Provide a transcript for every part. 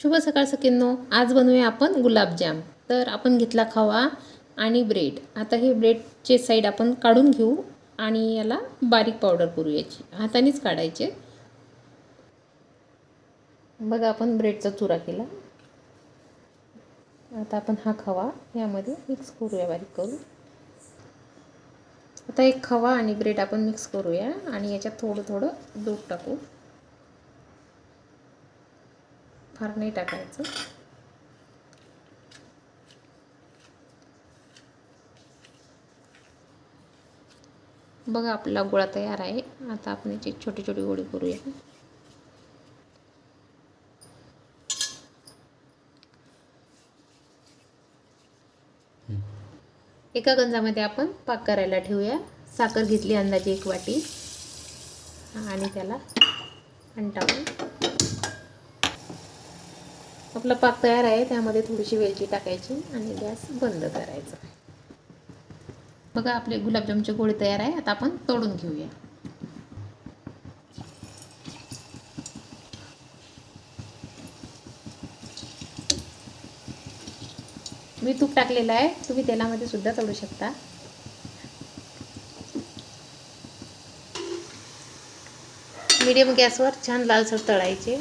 शुभ सकाळ सकिन्नो आज बनवूया आपण गुलाबजाम तर आपण घेतला खवा आणि ब्रेड. आता हे ब्रेडचे साईड आपण काढून घेऊ आणि याला बारीक पावडर करू याची हातानेच काढायचे. बघा आपण ब्रेडचा चुरा केला. आता आपण हा खवा. यामध्ये मिक्स करूया बारीक करू आता एक खवा आणि ब्रेड आपण मिक्स करूया आणि याच्यात थोडं थोडं दूध टाकू. फार नाही टाकायचं. बघा आपला गोळा तयार आहे. आता आपण याची छोटी छोटी गोळी करूया. एका गंजामध्ये आपण पाक करायला ठेवूया. साखर घेतली अंदाजे एक वाटी. आणि त्याला अंटावून आपला पाक तयार आहे त्यामध्ये थोडीशी वेलची टाकायची आणि गॅस बंद करायचा. बघा आपले गुलाबजामचे गोळे तयार आहे. आता आपण तोडून घेऊया. मी तूप टाकलेलं आहे. तुम्ही तेलामध्ये सुद्धा तळू शकता. मीडियम गॅसवर छान लालसर तळायचे.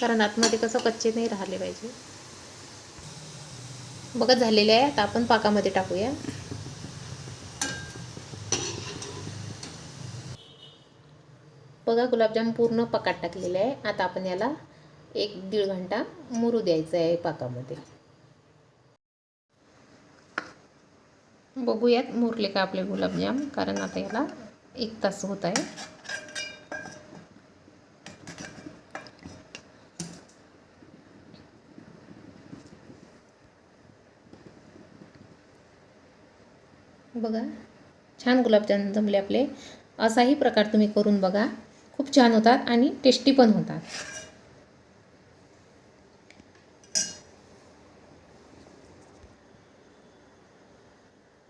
कारण आतमध्ये कसं कच्चे नाही राहिले पाहिजे. बघत झालेले आहे आता आपण पाकामध्ये टाकूया. बघा गुलाबजाम पूर्ण पकात टाकलेले आहे. आता आपण याला एक दीड घंटा मुरू द्यायचं आहे पाकामध्ये. बघूयात मुरले का आपले गुलाबजाम कारण आता याला एक तास होत आहे. बघा. छान गुलाबजाम जमले आपले. असाही प्रकार तुम्ही करून बघा. खूप छान होतात आणि टेस्टी पण होतात.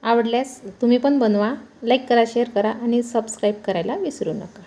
आवडल्यास तुम्ही पण बनवा लाईक करा शेअर करा आणि सबस्क्राईब करायला विसरू नका.